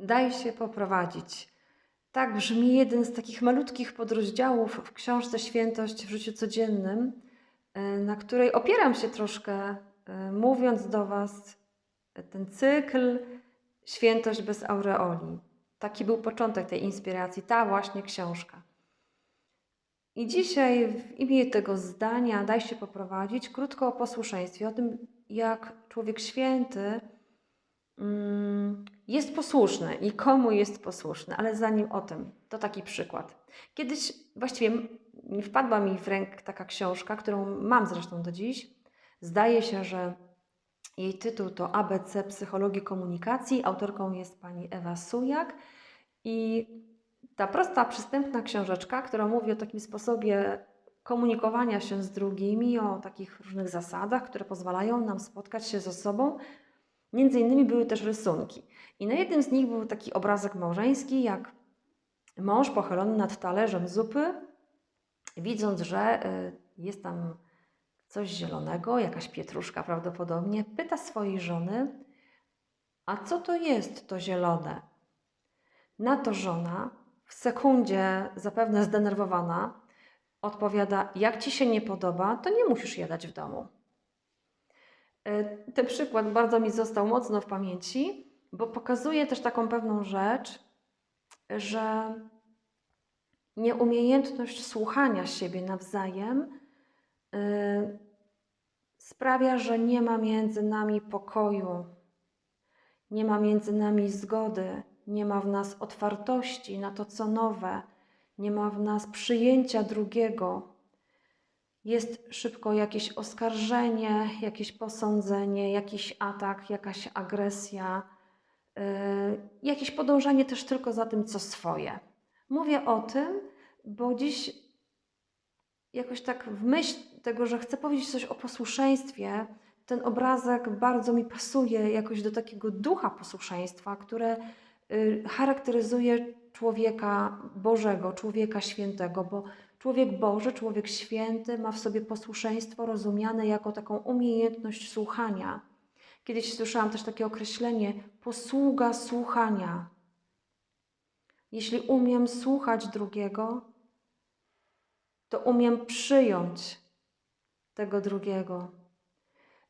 Daj się poprowadzić. Tak brzmi jeden z takich malutkich podrozdziałów w książce Świętość w życiu codziennym, e, na której opieram się troszkę, e, mówiąc do Was e, ten cykl Świętość bez aureoli. Taki był początek tej inspiracji, ta właśnie książka. I dzisiaj w imię tego zdania daj się poprowadzić krótko o posłuszeństwie, o tym, jak człowiek święty jest posłuszny i komu jest posłuszny. Ale zanim o tym, to taki przykład. Kiedyś właściwie wpadła mi w rękę taka książka, którą mam zresztą do dziś. Zdaje się, że jej tytuł to ABC Psychologii Komunikacji. Autorką jest pani Ewa Sujak. I ta prosta, przystępna książeczka, która mówi o takim sposobie komunikowania się z drugimi, o takich różnych zasadach, które pozwalają nam spotkać się ze sobą. Między innymi były też rysunki. I na jednym z nich był taki obrazek małżeński, jak mąż pochylony nad talerzem zupy, widząc, że y, jest tam coś zielonego, jakaś pietruszka prawdopodobnie, pyta swojej żony, a co to jest to zielone? Na to żona, w sekundzie zapewne zdenerwowana, odpowiada: Jak ci się nie podoba, to nie musisz jadać w domu. E, ten przykład bardzo mi został mocno w pamięci, bo pokazuje też taką pewną rzecz, że nieumiejętność słuchania siebie nawzajem yy, sprawia, że nie ma między nami pokoju, nie ma między nami zgody, nie ma w nas otwartości na to, co nowe, nie ma w nas przyjęcia drugiego. Jest szybko jakieś oskarżenie, jakieś posądzenie, jakiś atak, jakaś agresja, yy, jakieś podążanie też tylko za tym, co swoje. Mówię o tym, bo dziś jakoś tak w myśl tego, że chcę powiedzieć coś o posłuszeństwie, ten obrazek bardzo mi pasuje jakoś do takiego ducha posłuszeństwa, które Y, charakteryzuje człowieka Bożego, człowieka świętego, bo człowiek Boży, człowiek święty ma w sobie posłuszeństwo rozumiane jako taką umiejętność słuchania. Kiedyś słyszałam też takie określenie posługa słuchania. Jeśli umiem słuchać drugiego, to umiem przyjąć tego drugiego.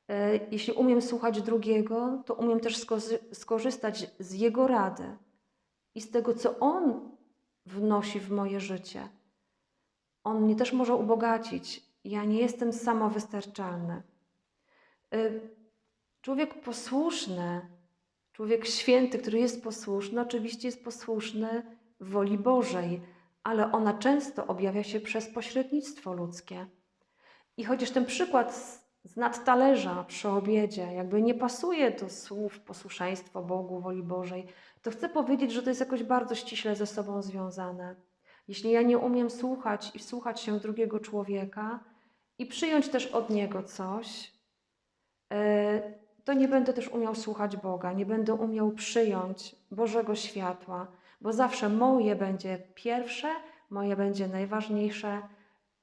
E, jeśli umiem słuchać drugiego, to umiem też skorzystać z jego rady i z tego, co on wnosi w moje życie. On mnie też może ubogacić. Ja nie jestem samowystarczalny. Człowiek posłuszny, człowiek święty, który jest posłuszny, oczywiście jest posłuszny woli Bożej, ale ona często objawia się przez pośrednictwo ludzkie. I chociaż ten przykład z nadtalerza przy obiedzie, jakby nie pasuje do słów posłuszeństwo Bogu, woli Bożej, to chcę powiedzieć, że to jest jakoś bardzo ściśle ze sobą związane. Jeśli ja nie umiem słuchać i słuchać się drugiego człowieka i przyjąć też od niego coś, e, to nie będę też umiał słuchać Boga, nie będę umiał przyjąć Bożego światła, bo zawsze moje będzie pierwsze, moje będzie najważniejsze,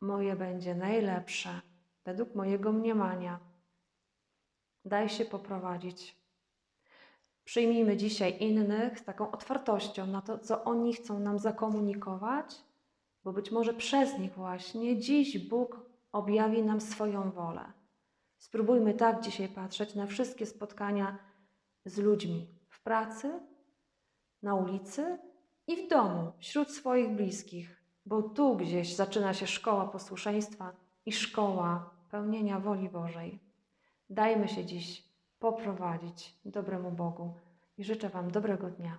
moje będzie najlepsze według mojego mniemania. Daj się poprowadzić. Przyjmijmy dzisiaj innych z taką otwartością na to, co oni chcą nam zakomunikować, bo być może przez nich właśnie dziś Bóg objawi nam swoją wolę. Spróbujmy tak dzisiaj patrzeć na wszystkie spotkania z ludźmi w pracy, na ulicy i w domu, wśród swoich bliskich, bo tu gdzieś zaczyna się szkoła posłuszeństwa i szkoła pełnienia woli Bożej. Dajmy się dziś poprowadzić dobremu Bogu i życzę Wam dobrego dnia.